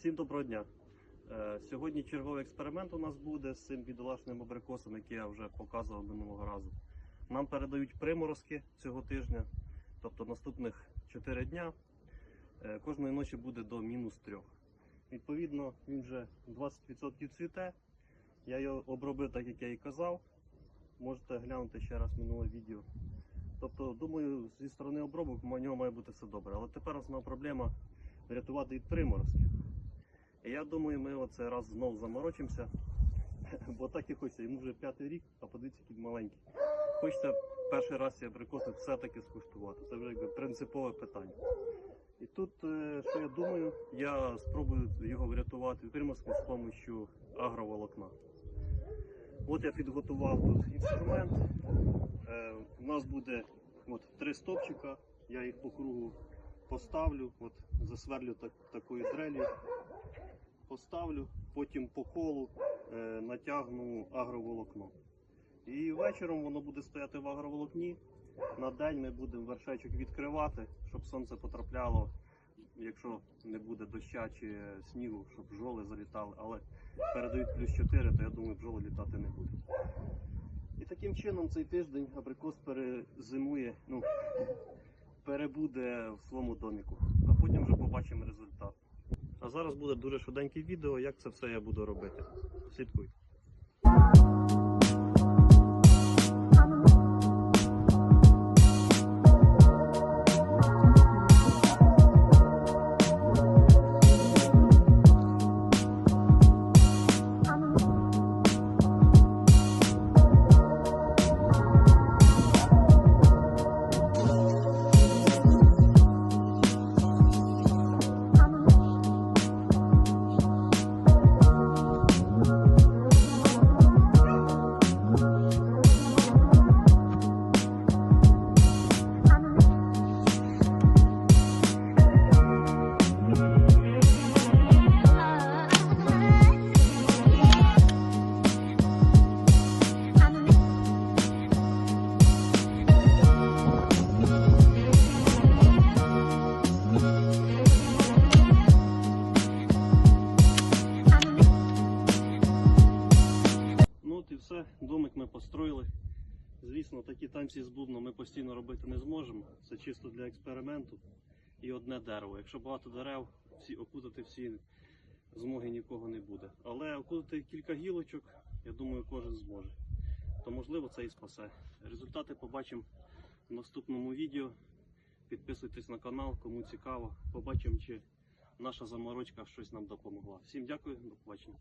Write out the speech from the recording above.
Всім доброго дня. Е, Сьогодні черговий експеримент у нас буде з цим бідолашним абрикосом, який я вже показував минулого разу. Нам передають приморозки цього тижня, тобто наступних 4 дня. Е, Кожної ночі буде до мінус 3. Відповідно, він вже 20% цвіте. Я його обробив так, як я і казав. Можете глянути ще раз минуле відео. Тобто, думаю, зі сторони обробок у нього має бути все добре. Але тепер основна проблема врятувати від приморозків. Я думаю, ми оцей раз знову заморочимося, бо так і хочеться. Йому вже п'ятий рік, а подивіться, який маленький. Хочеться перший раз ці абрикоси все-таки скуштувати. Це вже якби принципове питання. І тут, е, що я думаю, я спробую його врятувати від з допомогою агроволокна. От я підготував тут інструмент. Е, у нас буде от, три стопчика, я їх по кругу поставлю, от, засверлю так, такою дрелью, поставлю, потім по колу е, натягну агроволокно. І вечором воно буде стояти в агроволокні. На день ми будемо вершечок відкривати, щоб сонце потрапляло, якщо не буде доща чи снігу, щоб бджоли залітали. Але передають плюс 4, то я думаю, бджоли літати не будуть. І таким чином цей тиждень абрикос перезимує, ну, перебуде в своєму доміку, а потім вже побачимо результат. А зараз буде дуже швиденьке відео, як це все я буду робити. Слідкуйте. Все, домик ми построїли. Звісно, такі танці з бубном ми постійно робити не зможемо. Це чисто для експерименту. І одне дерево. Якщо багато дерев, всі окутати всі змоги нікого не буде. Але окутати кілька гілочок, я думаю, кожен зможе. То можливо це і спасе. Результати побачимо в наступному відео. Підписуйтесь на канал, кому цікаво. Побачимо, чи наша заморочка щось нам допомогла. Всім дякую, до побачення.